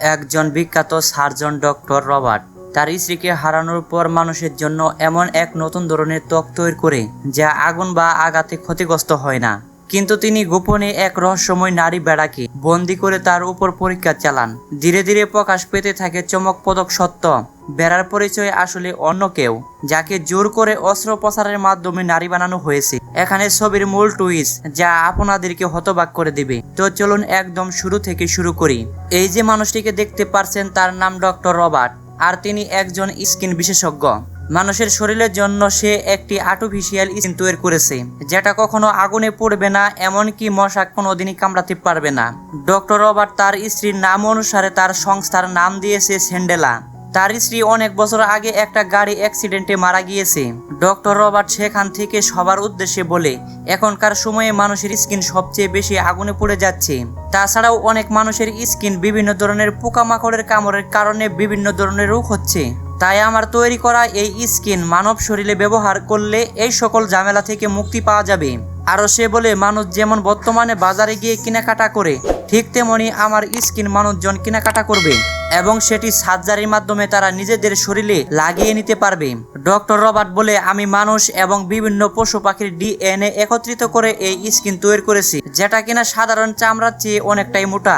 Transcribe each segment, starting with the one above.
একজন বিখ্যাত surgeon doctor Robert. তার স্ত্রীকে হারানোর পর মানুষের জন্য এমন এক নতুন ধরনের ত্বক তৈরি করে, যা আগুন বা আঘাতে ক্ষতিগ্রস্ত হয় না। কিন্তু তিনি গোপনে এক রহস্যময় নারী বেড়াকে বন্দি করে তার উপর পরীক্ষা চালান। ধীরে ধীরে প্রকাশ পেতে থাকে চমকপ্রদক সত্য। বেড়ার পরিচয় আসলে অন্য কেউ, যাকে জোর করে অস্ত্র অস্ত্রোপচারের মাধ্যমে নারী বানানো হয়েছে। এখানে ছবির মূল টুইস্ট যা আপনাদেরকে হতবাক করে দিবে। তো চলুন একদম শুরু থেকে শুরু করি। এই যে মানুষটিকে দেখতে পারছেন তার নাম ডক্টর রবার্ট, আর তিনি একজন স্কিন বিশেষজ্ঞ। মানুষের শরীরের জন্য সে একটি আর্টিফিশিয়াল স্কিন তৈরি করেছে, যেটা কখনো আগুনে পড়বে না, এমনকি মশা কোনোদিনই কামড়াতে পারবে না। ডক্টর রবার্ট তার স্ত্রীর নাম অনুসারে তার সংস্থার নাম দিয়েছে সেন্ডেলা তার স্ত্রী অনেক বছর আগে একটা গাড়ি অ্যাক্সিডেন্টে মারা গিয়েছে। ডক্টর রবার্ট সেখান থেকে সবার উদ্দেশ্যে বলে, এখনকার সময়ে মানুষের স্কিন সবচেয়ে বেশি আগুনে পড়ে যাচ্ছে। তাছাড়াও অনেক মানুষের স্কিন বিভিন্ন ধরনের পোকামাকড়ের কামড়ের কারণে বিভিন্ন ধরনের রোগ হচ্ছে। তাই আমার তৈরি করা এই স্কিন মানব শরীরে ব্যবহার করলে এই সকল ঝামেলা থেকে মুক্তি পাওয়া যাবে। আরও সে বলে, মানুষ যেমন বর্তমানে বাজারে গিয়ে কেনাকাটা করে, ঠিক তেমনি আমার স্কিন মানুষজন কেনাকাটা করবে এবং সেটি সার্জারির মাধ্যমে তারা নিজেদের শরীরে লাগিয়ে নিতে পারবে। ডক্টর রবার্ট বলে, আমি মানুষ এবং বিভিন্ন পশু পাখির ডিএনএ একত্রিত করে এই স্কিন তৈরি করেছি, যেটা কিনা সাধারণ চামড়ার চেয়ে অনেকটাই মোটা।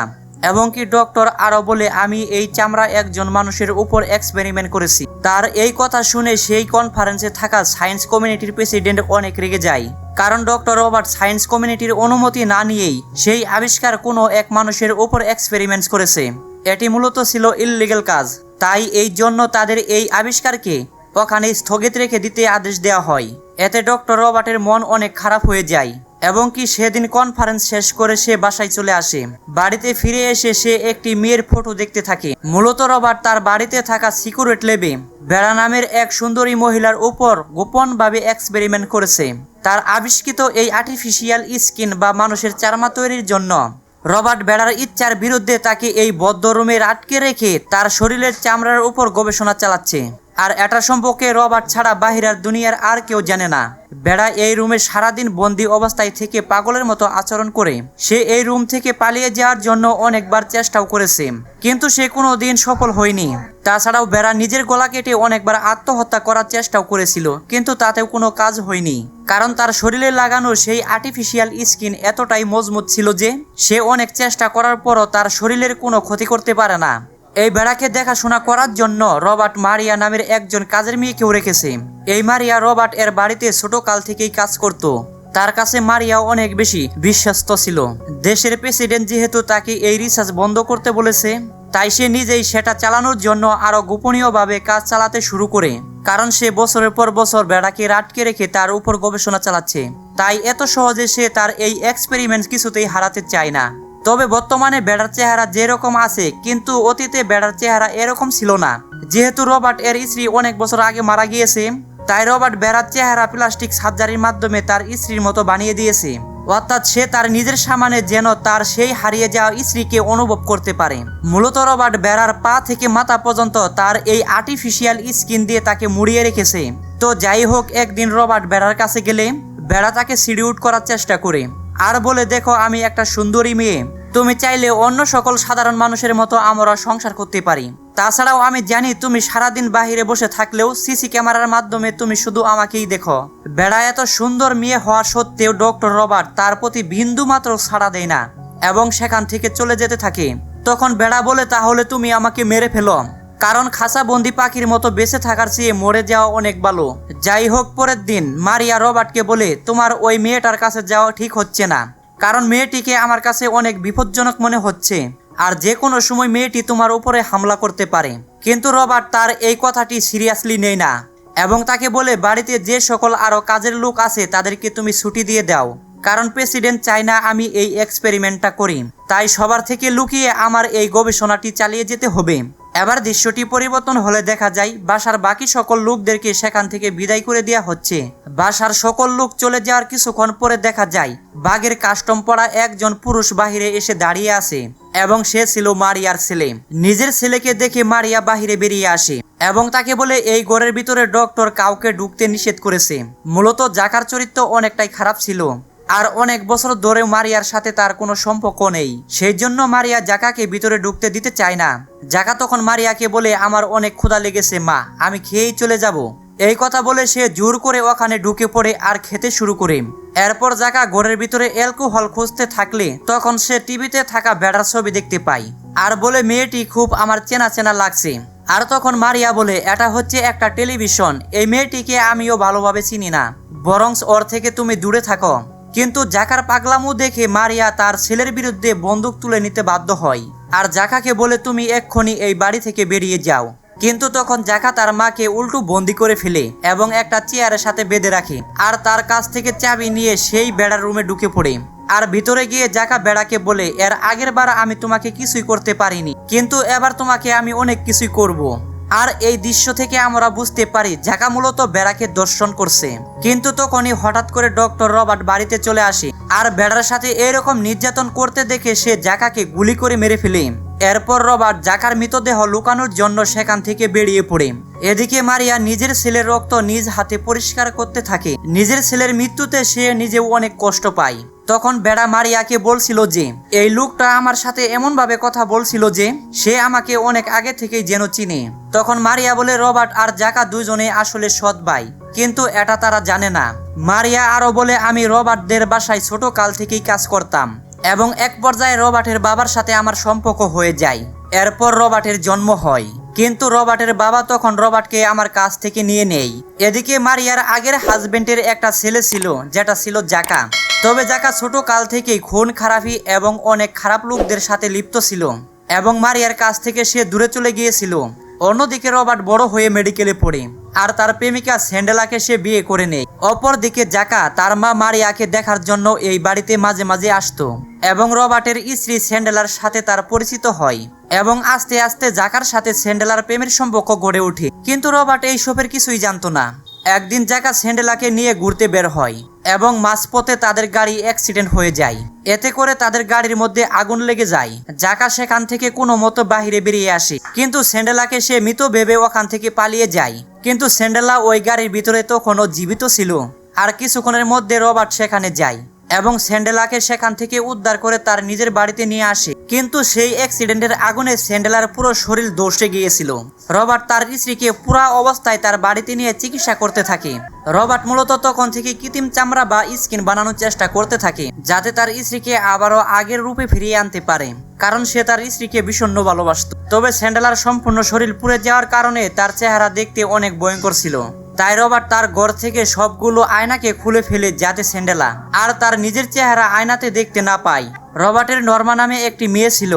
এবং কি ডক্টর আরও বলে, আমি এই চামড়া একজন মানুষের উপর এক্সপেরিমেন্ট করেছি। তার এই কথা শুনে সেই কনফারেন্সে থাকা সায়েন্স কমিউনিটির প্রেসিডেন্ট অনেক রেগে যায়। কারণ ডক্টর রবার্ট সায়েন্স কমিউনিটির অনুমতি না নিয়েই সেই আবিষ্কার কোনো এক মানুষের উপর এক্সপেরিমেন্টস করেছে। এটি মূলত ছিল ইললিগেল কাজ। তাই এই জন্য তাদের এই আবিষ্কারকে ওখানে স্থগিত রেখে দিতে আদেশ দেওয়া হয়। এতে ডক্টর রবার্টের মন অনেক খারাপ হয়ে যায়। এবং কি সেদিন কনফারেন্স শেষ করে সে বাসায় চলে আসে। বাড়িতে ফিরে এসে সে একটি মেয়ের ফটো দেখতে থাকে। মূলত রবার্ট তার বাড়িতে থাকা সিকিউরিট লেবে বেড়া নামের এক সুন্দরী মহিলার উপর গোপনভাবে এক্সপেরিমেন্ট করেছে। তার আবিষ্কৃত এই আর্টিফিশিয়াল স্কিন বা মানুষের চারমা তৈরির জন্য রবার্ট বেড়ার ইচ্ছার বিরুদ্ধে তাকে এই বদ্ধ রুমে আটকে রেখে তার শরীরের চামড়ার উপর গবেষণা চালাচ্ছে। আর এটা সম্পর্কে রবার্ট ছাড়া বাহিরার দুনিয়ার আর কেউ জানে না। বেড়া এই রুমে সারাদিন বন্দি অবস্থায় থেকে পাগলের মতো আচরণ করে। সে এই রুম থেকে পালিয়ে যাওয়ার জন্য অনেকবার চেষ্টাও করেছে। কিন্তু সে কোনো দিন সফল হয়নি। তাছাড়াও বেড়া নিজের গলা কেটে অনেকবার আত্মহত্যা করার চেষ্টাও করেছিল, কিন্তু তাতেও কোনো কাজ হয়নি। কারণ তার শরীরে লাগানো সেই আর্টিফিশিয়াল স্কিন এতটাই মজবুত ছিল যে, সে অনেক চেষ্টা করার পরও তার শরীরের কোনো ক্ষতি করতে পারে না। এই বেড়াকে দেখাশোনা করার জন্য রবার্ট মারিয়া নামের একজন কাজের মেয়েকেও রেখেছে। এই মারিয়া রবার্ট এর বাড়িতে ছোট কাল থেকেই কাজ করত। তার কাছে মারিয়া অনেক বেশি বিশ্বস্ত ছিল। দেশের প্রেসিডেন্ট যেহেতু তাকে এই রিসার্চ বন্ধ করতে বলেছে, তাই সে নিজেই সেটা চালানোর জন্য আরও গোপনীয়ভাবে কাজ চালাতে শুরু করে। কারণ সে বছরের পর বছর বেড়াকে আটকে রেখে তার উপর গবেষণা চালাচ্ছে। তাই এত সহজে সে তার এই এক্সপেরিমেন্ট কিছুতেই হারাতে চায় না। তবে বর্তমানে বেড়ার চেহারা যেরকম আছে, কিন্তু অতীতে বেড়ার চেহারা এরকম ছিল না। যেহেতু রবার্ট এর স্ত্রী অনেক বছর আগে মারা গিয়েছে, তাই রবার্ট বেড়ার চেহারা প্লাস্টিক সার্জারির মাধ্যমে তার স্ত্রীর মতো বানিয়ে দিয়েছে। অর্থাৎ সে তার নিজের সামানে যেন তার সেই হারিয়ে যাওয়া স্ত্রীকে অনুভব করতে পারে। মূলত রবার্ট বেড়ার পা থেকে মাথা পর্যন্ত তার এই আর্টিফিশিয়াল স্কিন দিয়ে তাকে মুড়িয়ে রেখেছে। তো যাই হোক, একদিন রবার্ট বেড়ার কাছে গেলে বেড়া তাকে সিডিউট করার চেষ্টা করে। আর বলে দেখো, আমি একটা সুন্দরী মেয়ে। তুমি চাইলে অন্য সকল সাধারণ মানুষের মতো আমরা সংসার করতে পারি। তাছাড়াও আমি জানি তুমি সারাদিন বাহিরে বসে থাকলেও সিসি ক্যামেরার মাধ্যমে তুমি শুধু আমাকেই দেখো। বেড়া এত সুন্দর মেয়ে হওয়া সত্ত্বেও ডক্টর রবার্ট তার প্রতি বিন্দু মাত্র ছাড়া দেয় না, এবং সেখান থেকে চলে যেতে থাকে। তখন বেড়া বলে, তাহলে তুমি আমাকে মেরে ফেলো। কারণ খাসা বন্দি পাখির মতো বেঁচে থাকার চেয়ে মরে যাওয়া অনেক ভালো। যাই হোক, পরের দিন মারিয়া রবার্টকে বলে, তোমার ওই মেয়েটার কাছে যাওয়া ঠিক হচ্ছে না। কারণ মেয়েটিকে আমার কাছে অনেক বিপজ্জনক মনে হচ্ছে। আর যে কোনো সময় মেয়েটি তোমার উপরে হামলা করতে পারে। কিন্তু রবার্ট তার এই কথাটি সিরিয়াসলি নেই না এবং তাকে বলে, বাড়িতে যে সকল আরও কাজের লোক আছে, তাদেরকে তুমি ছুটি দিয়ে দাও। কারণ প্রেসিডেন্ট চায় না আমি এই এক্সপেরিমেন্টটা করি। তাই সবার থেকে লুকিয়ে আমার এই গবেষণাটি চালিয়ে যেতে হবে। এবার দৃশ্যটি পরিবর্তন হলে দেখা যায়, বাসার বাকি সকল লোকদেরকে সেখান থেকে বিদায় করে দেওয়া হচ্ছে। বাসার সকল লোক চলে যাওয়ার কিছুক্ষণ পরে দেখা যায়, বাঘের কাস্টম পড়া একজন পুরুষ বাহিরে এসে দাঁড়িয়ে আছে এবং সে ছিল মারিয়ার ছেলে। নিজের ছেলেকে দেখে মারিয়া বাহিরে বেরিয়ে আসে এবং তাকে বলে, এই ঘরের ভিতরে ডক্টর কাউকে ঢুকতে নিষেধ করেছে। মূলত জাকার চরিত্র অনেকটাই খারাপ ছিল। আর অনেক বছর ধরে মারিয়ার সাথে তার কোনো সম্পর্ক নেই। সেই জন্য মারিয়া জাকাকে ভিতরে ঢুকতে দিতে চায় না। জাকা তখন মারিয়াকে বলে, আমার অনেক ক্ষুধা লেগেছে, মা, আমি খেয়েই চলে যাব। এই কথা বলে সে জোর করে ওখানে ঢুকে পড়ে আর খেতে শুরু করে। এরপর জাকা ঘরের ভিতরে অ্যালকোহল খুঁজতে থাকলে তখন সে টিভিতে থাকা বেড়ার ছবি দেখতে পায়। আর বলে, মেয়েটি খুব আমার চেনা চেনা লাগছে। আর তখন মারিয়া বলে, এটা হচ্ছে একটা টেলিভিশন। এই মেয়েটিকে আমিও ভালোভাবে চিনি না। বরং ওর থেকে তুমি দূরে থাকো। কিন্তু জাকার পাগলামু দেখে মারিয়া তার ছেলের বিরুদ্ধে বন্দুক তুলে নিতে বাধ্য হয়। আর জাকাকে বলে, তুমি এক্ষুনি এই বাড়ি থেকে বেরিয়ে যাও। কিন্তু তখন জাকা তার মাকে উল্টো বন্দি করে ফেলে এবং একটা চেয়ারের সাথে বেঁধে রাখে আর তার কাছ থেকে চাবি নিয়ে সেই বেড়ার রুমে ঢুকে পড়ে। আর ভিতরে গিয়ে জাকা বেড়াকে বলে, এর আগের বার আমি তোমাকে কিছুই করতে পারিনি, কিন্তু এবার তোমাকে আমি অনেক কিছুই করব। আর এই দৃশ্য থেকে আমরা বুঝতে পারি জাকা মূলত বেড়াকে দর্শন করছে। কিন্তু তখনই হঠাৎ করে ডক্টর রবার্ট বাড়িতে চলে আসে আর বেড়ার সাথে এরকম নির্যাতন করতে দেখে সে জাকাকে গুলি করে মেরে ফেলে। এরপর রবার্ট জাকার মৃতদেহ লুকানোর জন্য সেখান থেকে বেরিয়ে পড়ে। এদিকে মারিয়া নিজের ছেলের রক্ত নিজ হাতে পরিষ্কার করতে থাকে। নিজের ছেলের মৃত্যুতে সে নিজেও অনেক কষ্ট পায়। তখন বেড়া মারিয়াকে বলছিল যে, এই লোকটা আমার সাথে এমন ভাবে কথা বলছিল যে, সে আমাকে অনেক আগে থেকেই যেন চিনে। তখন মারিয়া বলে, রবার্ট আর জাকা দুজনে আসলে সৎ ভাই, কিন্তু এটা তারা জানে না। মারিয়া আরও বলে, আমি রবার্টদের বাসায় ছোট কাল থেকেই কাজ করতাম এবং এক পর্যায়ে রবার্টের বাবার সাথে আমার সম্পর্ক হয়ে যায়। এরপর রবার্টের জন্ম হয়। কিন্তু রবার্টের বাবা তখন রবার্টকে আমার কাছ থেকে নিয়ে নেই। এদিকে মারিয়ার আগের হাজবেন্ডের একটা ছেলে ছিল, যেটা ছিল জাকা। তবে জাকা ছোট কাল থেকেই খুন খারাপি এবং অনেক খারাপ লোকদের সাথে লিপ্ত ছিল এবং মারিয়ার কাছ থেকে সে দূরে চলে গিয়েছিল। অন্যদিকে রবার্ট বড় হয়ে মেডিকেলে পড়ে আর তার প্রেমিকা স্যান্ডেলাকে সে বিয়ে করে নেয়। অপরদিকে জাকা তার মা মারিয়াকে দেখার জন্য এই বাড়িতে মাঝে মাঝে আসতো এবং রবার্টের স্ত্রী স্যান্ডেলার সাথে তার পরিচিত হয় এবং আস্তে আস্তে জাকার সাথে স্যান্ডেলার প্রেমের সম্পর্ক গড়ে ওঠে। কিন্তু রবার্ট এই সবের কিছুই জানতো না। একদিন জাকা স্যান্ডেলাকে নিয়ে ঘুরতে বের হয় এবং মাঝপথে তাদের গাড়ি অ্যাক্সিডেন্ট হয়ে যায়। এতে করে তাদের গাড়ির মধ্যে আগুন লেগে যায়। জাকা সেখান থেকে কোনো মতো বাহিরে বেরিয়ে আসে। কিন্তু স্যান্ডেলাকে সে মৃত ভেবে ওখান থেকে পালিয়ে যায়। কিন্তু স্যান্ডেলা ওই গাড়ির ভিতরে তখনও জীবিত ছিল। আর কিছুক্ষণের মধ্যে রবার্ট সেখানে যায়। এবং স্যান্ডেলাকে সেখান থেকে উদ্ধার করে তার নিজের বাড়িতে নিয়ে আসে। কিন্তু সেই অ্যাক্সিডেন্টের আগুনে স্যান্ডেলার পুরো শরীর দোষে গিয়েছিল। রবার্ট তার স্ত্রীকে পুরা অবস্থায় তার বাড়িতে নিয়ে চিকিৎসা করতে থাকে। রবার্ট মূলত তখন থেকে কৃত্রিম চামড়া বা স্কিন বানানোর চেষ্টা করতে থাকে, যাতে তার স্ত্রীকে আবারও আগের রূপে ফিরিয়ে আনতে পারে, কারণ সে তার স্ত্রীকে ভীষণ ভালোবাসত। তবে স্যান্ডেলার সম্পূর্ণ শরীর পুড়ে যাওয়ার কারণে তার চেহারা দেখতে অনেক ভয়ঙ্কর ছিল। তাই রবার্ট তার ঘর থেকে সবগুলো আয়নাকে খুলে ফেলে যাতে স্যান্ডেলা আর তার নিজের চেহারা আয়নাতে দেখতে না পায়। রবার্টের নর্মা নামে একটি মেয়ে ছিল।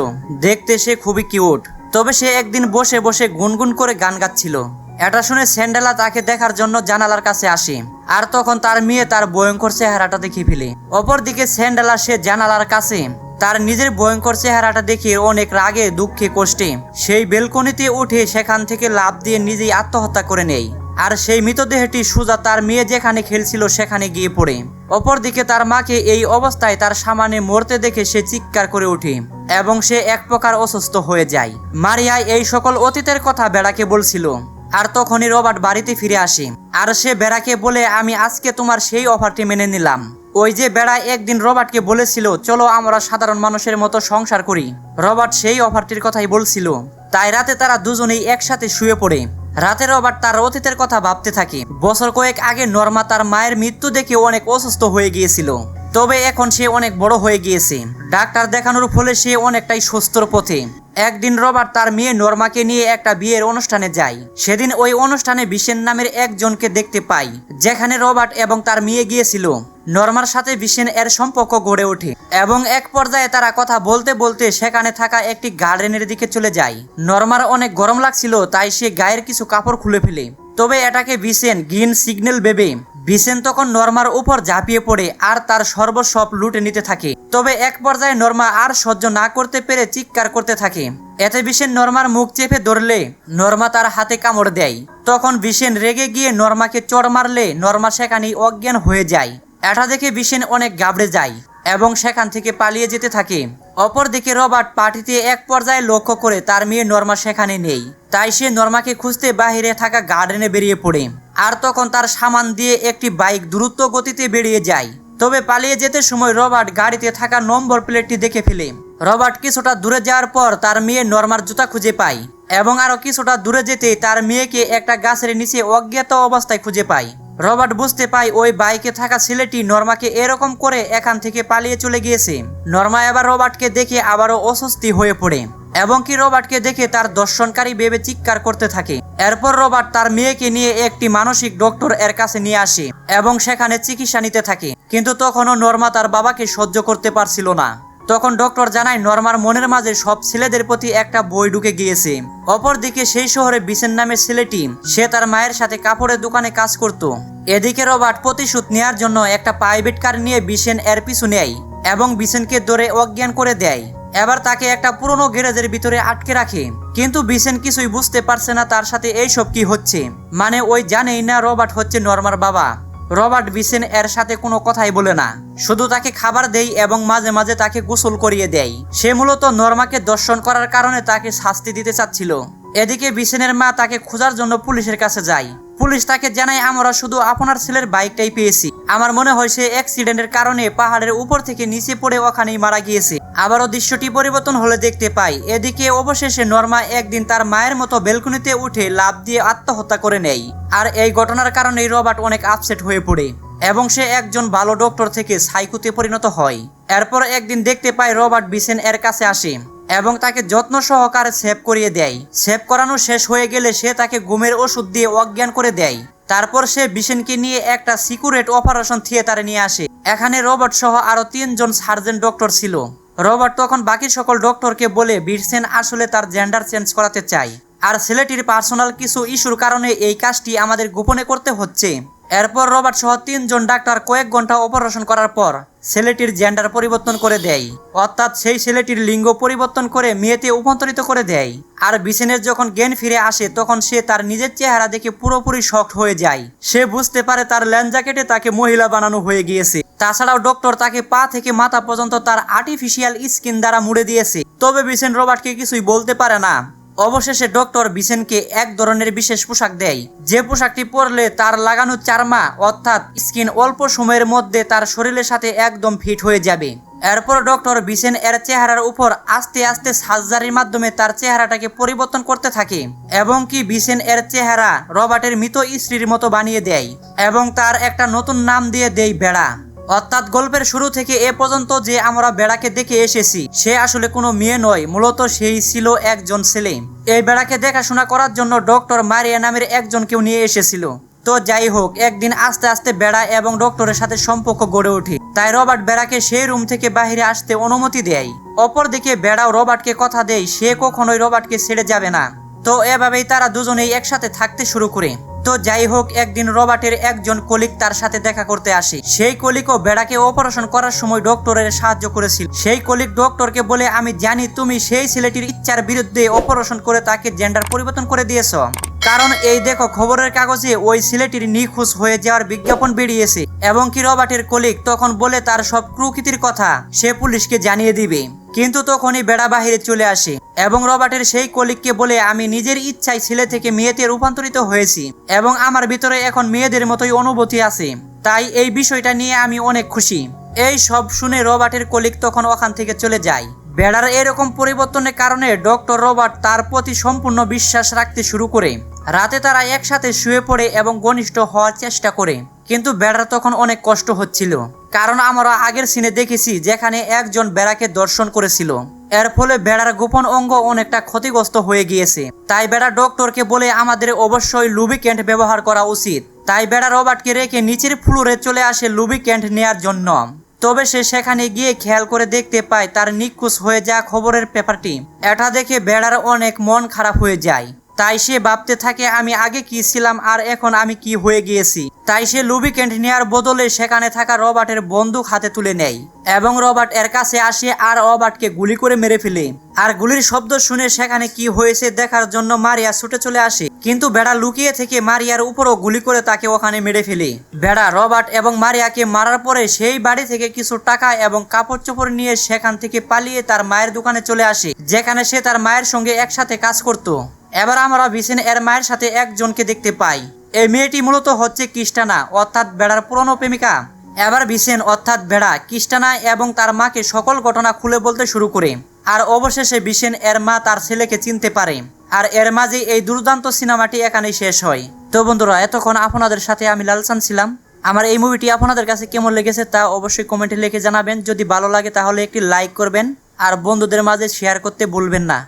দেখতে সে খুবই কিউট। তবে সে একদিন বসে বসে গুনগুন করে গান গাচ্ছিল। এটা শুনে স্যান্ডেলা তাকে দেখার জন্য জানালার কাছে আসে আর তখন তার মেয়ে তার ভয়ঙ্কর চেহারাটা দেখে ফেলে। অপরদিকে স্যান্ডেলা সে জানালার কাছে তার নিজের ভয়ঙ্কর চেহারাটা দেখে অনেক রাগে, দুঃখে, কষ্টে সেই বেলকনিতে উঠে সেখান থেকে লাভ দিয়ে নিজেই আত্মহত্যা করে নেয়। আর সেই মৃতদেহটি সুজা তার মেয়ে যেখানে খেলছিল সেখানে গিয়ে পড়ে। অপরদিকে তার মাকে এই অবস্থায় তার সামানে মরতে দেখে সে চিৎকার করে ওঠে এবং সে এক প্রকার অসুস্থ হয়ে যায়। মারিয়া এই সকল অতীতের কথা বেড়াকে বলছিল, আর তখনই রবার্ট বাড়িতে ফিরে আসে। আর সে বেড়াকে বলে, আমি আজকে তোমার সেই অফারটি মেনে নিলাম। ওই যে বেড়া একদিন রবার্টকে বলেছিল, চলো আমরা সাধারণ মানুষের মতো সংসার করি। রবার্ট সেই অফারটির কথাই বলছিল। তাই রাতে তারা দুজনেই একসাথে শুয়ে পড়ে। রাতে আবার তার অতীতের কথা ভাবতে থাকে। বছর কয়েক আগে নর্মা তার মায়ের মৃত্যু দেখে অনেক অসুস্থ হয়ে গিয়েছিল। তবে এখন সে অনেক বড় হয়ে গিয়েছে। ডাক্তার দেখানোর ফলে সে অনেকটাই সুস্থর পথে। একদিন রবার্ট তার মেয়ে নর্মাকে নিয়ে একটা বিয়ের অনুষ্ঠানে যায়। সেদিন ওই অনুষ্ঠানে বিশেন নামের একজনকে দেখতে পাই, যেখানে রবার্ট এবং তার মেয়ে গিয়েছিল। নর্মার সাথে বিশেন এর সম্পর্ক গড়ে ওঠে এবং এক পর্যায়ে তারা কথা বলতে বলতে সেখানে থাকা একটি গার্ডেনের দিকে চলে যায়। নর্মার অনেক গরম লাগছিল, তাই সে গায়ের কিছু কাপড় খুলে ফেলে। তবে এটাকে বিশেন গ্রিন সিগন্যাল ভেবে বিশেন তখন নর্মার উপর ঝাঁপিয়ে পড়ে আর তার সর্বসব লুটে নিতে থাকে। তবে এক পর্যায়ে নর্মা আর সহ্য না করতে পেরে চিৎকার করতে থাকে। এতে বিশেন নর্মার মুখ চেপে ধরলে নর্মা তার হাতে কামড় দেয়। তখন বিশেন রেগে গিয়ে নর্মাকে চড় মারলে নর্মা সেখানেই অজ্ঞান হয়ে যায়। এটা দেখে বিশেন অনেক গাবড়ে যায়। এবং সেখান থেকে পালিয়ে যেতে থাকে। অপরদিকে রবার্ট পার্টিতে এক পর্যায়ে লক্ষ্য করে তার মেয়ে নর্মা সেখানে নেই। তাই সে নর্মাকে খুঁজতে বাহিরে থাকা গার্ডেনে বেরিয়ে পড়ে। আর তখন তার সামান দিয়ে একটি বাইক দ্রুত গতিতে বেরিয়ে যায়। তবে পালিয়ে যেতে সময় রবার্ট গাড়িতে থাকা নম্বর প্লেটটি দেখে ফেলে। রবার্ট কিছুটা দূরে যাওয়ার পর তার মেয়ে নর্মার জুতা খুঁজে পায় এবং আরও কিছুটা দূরে যেতে তার মেয়েকে একটা গাছের নিচে অজ্ঞাত অবস্থায় খুঁজে পায়। রবার্ট বুঝতে পায় ওই বাইকে থাকা ছেলেটি নর্মাকে এরকম করে এখান থেকে পালিয়ে চলে গিয়েছে। নর্মা এবার রবার্টকে দেখে আবারও অস্বস্তি হয়ে পড়ে এবং কি রবার্টকে দেখে তার দর্শনকারী ভেবে চিৎকার করতে থাকে। এরপর রবার্ট তার মেয়েকে নিয়ে একটি মানসিক ডক্টর এর কাছে নিয়ে আসে এবং সেখানে চিকিৎসা নিতে থাকে। কিন্তু তখনও নর্মা তার বাবাকে সহ্য করতে পারছিল না। তখন ডক্টর জানায়, নর্মার মনের মাঝে সব ছেলেদের প্রতি একটা বই ঢুকে গিয়েছে। অপরদিকে সেই শহরে বিসেন নামের ছেলেটি, সে তার মায়ের সাথে কাপড়ের দোকানে কাজ করত। এদিকে রবার্ট প্রতিশোধ নেওয়ার জন্য একটা প্রাইভেট কার নিয়ে বিসেন এর পিছু নেয় এবং বিসেনকে ধরে অজ্ঞান করে দেয়। এবার তাকে একটা পুরনো গ্যারেজের ভিতরে আটকে রাখে। কিন্তু বিসেন কিছুই বুঝতে পারছে না তার সাথে এইসব কি হচ্ছে। মানে ওই জানেই না রবার্ট হচ্ছে নর্মার বাবা। রবার্ট বিসেন এর সাথে কোনো কথাই বলে না। শুধু তাকে খাবার দেই এবং মাঝে মাঝে তাকে গোসল করিয়ে দেয় সে মূলত নর্মাকে দর্শন করার কারণে তাকে শাস্তি দিতে চাচ্ছিল। এদিকে বিসেনের মা তাকে খোঁজার জন্য পুলিশের কাছে যায়। পুলিশ তাকে জানায়, আমরা শুধু আপনার ছেলের বাইকটাই পেয়েছি। আমার মনে হয় সে অ্যাক্সিডেন্টের কারণে পাহাড়ের উপর থেকে নিচে পড়ে ওখানেই মারা গিয়েছে। আবারও দৃশ্যটি পরিবর্তন হলে দেখতে পাই, এদিকে অবশেষে নর্মা একদিন তার মায়ের মতো বেলকুনিতে উঠে লাভ দিয়ে আত্মহত্যা করে নেয়। আর এই ঘটনার কারণেই রবার্ট অনেক আপসেট হয়ে পড়ে এবং সে একজন ভালো ডক্টর থেকে সাইকুতে পরিণত হয়। এরপর একদিন দেখতে পায় রবার্ট বিসেন এর কাছে আসে। এবং তাকে যত্ন সহকারে সেভ করিয়ে দেয়। সেভ করানো শেষ হয়ে গেলে সে তাকে ঘুমের ওষুধ দিয়ে অজ্ঞান করে দেয়। তারপর সে বিশেনকে নিয়ে একটা সিকিউরেট অপারেশন থিয়েটারে নিয়ে আসে। এখানে রবার্ট সহ আরও তিনজন সার্জন ডক্টর ছিল। রবার্ট তখন বাকি সকল ডক্টরকে বলে, বিরসেন আসলে তার জেন্ডার চেঞ্জ করাতে চায় আর ছেলেটির পার্সোনাল কিছু ইস্যুর কারণে এই কাজটি আমাদের গোপনে করতে হচ্ছে। এরপর রবার্ট সহ তিনজন ডাক্তার কয়েক ঘণ্টা অপারেশন করার পর ছেলেটির জেন্ডার পরিবর্তন করে দেয়। অর্থাৎ সেই ছেলেটির লিঙ্গ পরিবর্তন করে মেয়েতে রূপান্তরিত করে দেয়। আর বিসেনের যখন জ্ঞান ফিরে আসে, তখন সে তার নিজের চেহারা দেখে পুরোপুরি শক্ট হয়ে যায়। সে বুঝতে পারে তার ল্যান্ডা কেটে তাকে মহিলা বানানো হয়ে গিয়েছে। তাছাড়াও ডক্টর তাকে পা থেকে মাথা পর্যন্ত তার আর্টিফিশিয়াল স্কিন দ্বারা মুড়ে দিয়েছে। তবে বিসেন রবার্টকে কিছুই বলতে পারে না। অবশেষে ডক্টর বিসেনকে এক ধরনের বিশেষ পোশাক দেয়। যে পোশাকটি পরলে তার লাগানো চারমা অর্থাৎ স্কিন অল্প সময়ের মধ্যে তার শরীরের সাথে একদম ফিট হয়ে যাবে। এরপর ডক্টর বিসেন এর চেহারার উপর আস্তে আস্তে সার্জারির মাধ্যমে তার চেহারাটাকে পরিবর্তন করতে থাকে এবং কি বিসেন এর চেহারা রবার্টের মৃত স্ত্রীর মতো বানিয়ে দেয় এবং তার একটা নতুন নাম দিয়ে দেয় বেড়া। অর্থাৎ গল্পের শুরু থেকে এ পর্যন্ত যে আমরা বেড়াকে দেখে এসেছি, সে আসলে কোনো মেয়ে নয়, মূলত সেই ছিল একজন ছেলে। এই বেড়াকে দেখাশোনা করার জন্য ডক্টর মারিয়া নামের একজনকেও নিয়ে এসেছিল। তো যাই হোক, একদিন আস্তে আস্তে বেড়া এবং ডক্টরের সাথে সম্পর্ক গড়ে ওঠে। তাই রবার্ট বেড়াকে সেই রুম থেকে বাইরে আসতে অনুমতি দেয়। অপরদিকে বেড়াও রবার্টকে কথা দেয়, সে কখনোই রবার্টকে ছেড়ে যাবে না। তো এভাবেই তারা দুজনেই একসাথে থাকতে শুরু করে। তো যাই হোক, একদিন রবার্টের একজন কলিক তার সাথে দেখা করতে আসে। সেই কলিকও বেড়াকে অপারেশন করার সময় ডক্টরের সাহায্য করেছিল। সেই কলিক ডক্টরকে বলে, আমি জানি তুমি সেই ছেলেটির ইচ্ছার বিরুদ্ধে অপারেশন করে তাকে জেন্ডার পরিবর্তন করে দিয়েছ। কারণ এই দেখো, খবরের কাগজে ওই ছেলেটির নিখোঁজ হয়ে যাওয়ার বিজ্ঞাপন বেরিয়েছে। এবং কি রবার্টের কলিক তখন বলে, তার সব প্রকৃতির কথা সে পুলিশকে জানিয়ে দিবে। কিন্তু তখনই বেড়া বাহিরে চলে আসে এবং রবার্টের সেই কলিককে বলে, আমি নিজের ইচ্ছায় ছেলে থেকে মেয়েতে রূপান্তরিত হয়েছি এবং আমার ভিতরে এখন মেয়েদের মতোই অনুভূতি আছে। তাই এই বিষয়টা নিয়ে আমি অনেক খুশি। এই সব শুনে রবার্টের কলিক তখন ওখান থেকে চলে যায়। বেড়ার এরকম পরিবর্তনের কারণে ডক্টর রবার্ট তার প্রতি সম্পূর্ণ বিশ্বাস রাখতে শুরু করে। রাতে তারা একসাথে শুয়ে পড়ে এবং ঘনিষ্ঠ হওয়ার চেষ্টা করে। কিন্তু বেড়ার তখন অনেক কষ্ট হচ্ছিল। কারণ আমরা আগের সিনে দেখেছি যেখানে একজন বেড়াকে দর্শন করেছিল। এর ফলে বেড়ার গোপন অঙ্গ অনেকটা ক্ষতিগ্রস্ত হয়ে গিয়েছে। তাই বেড়া ডক্টরকে বলে আমাদের অবশ্যই লুবিক্যান্ট ব্যবহার করা উচিত। তাই বেড়া রবার্টকে রেখে নিচের ফ্লোরে চলে আসে লুবিক্যান্ট নেয়ার জন্য। তবে সে সেখানে গিয়ে খেয়াল করে দেখতে পায় তার নিখোঁজ হয়ে যাওয়া খবরের পেপারটি। এটা দেখে বেড়ার অনেক মন খারাপ হয়ে যায়। তাই সে ভাবতে থাকে, আমি আগে কি ছিলাম আর এখন আমি কি হয়ে গিয়েছি। তাই সে লুবিকেন্ট নেওয়ার বদলে সেখানে থাকা রবার্টের বন্দুক হাতে তুলে নেয় এবং রবার্ট এর কাছে আসে আর রবার্টকে গুলি করে মেরে ফেলে। আর গুলির শব্দ শুনে সেখানে কি হয়েছে দেখার জন্য মারিয়া ছুটে চলে আসে। কিন্তু বেড়া লুকিয়ে থেকে মারিয়ার উপরও গুলি করে তাকে ওখানে মেরে ফেলে। বেড়া, রবার্ট এবং মারিয়াকে মারার পরে সেই বাড়ি থেকে কিছু টাকা এবং কাপড় চোপড় নিয়ে সেখান থেকে পালিয়ে তার মায়ের দোকানে চলে আসে, যেখানে সে তার মায়ের সঙ্গে একসাথে কাজ করত। এবার আমরা ভিসেন এর মায়ের সাথে একজনকে দেখতে পাই। এই মেয়েটি মূলত হচ্ছে ক্রিস্টানা অর্থাৎ বেড়ার পুরনো প্রেমিকা। এবার ভিসেন, অর্থাৎ ভেড়া কিস্টানা এবং তার মাকে সকল ঘটনা খুলে বলতে শুরু করে। আর অবশেষে বিসেন এর মা তার ছেলেকে চিনতে পারে। আর এর মাঝে এই দুর্দান্ত সিনেমাটি এখানেই শেষ হয়। তো বন্ধুরা, এতক্ষণ আপনাদের সাথে আমি লালসান ছিলাম। আমার এই মুভিটি আপনাদের কাছে কেমন লেগেছে তা অবশ্যই কমেন্টে লিখে জানাবেন। যদি ভালো লাগে তাহলে একটি লাইক করবেন। আর বন্ধুদের মাঝে শেয়ার করতে ভুলবেন না।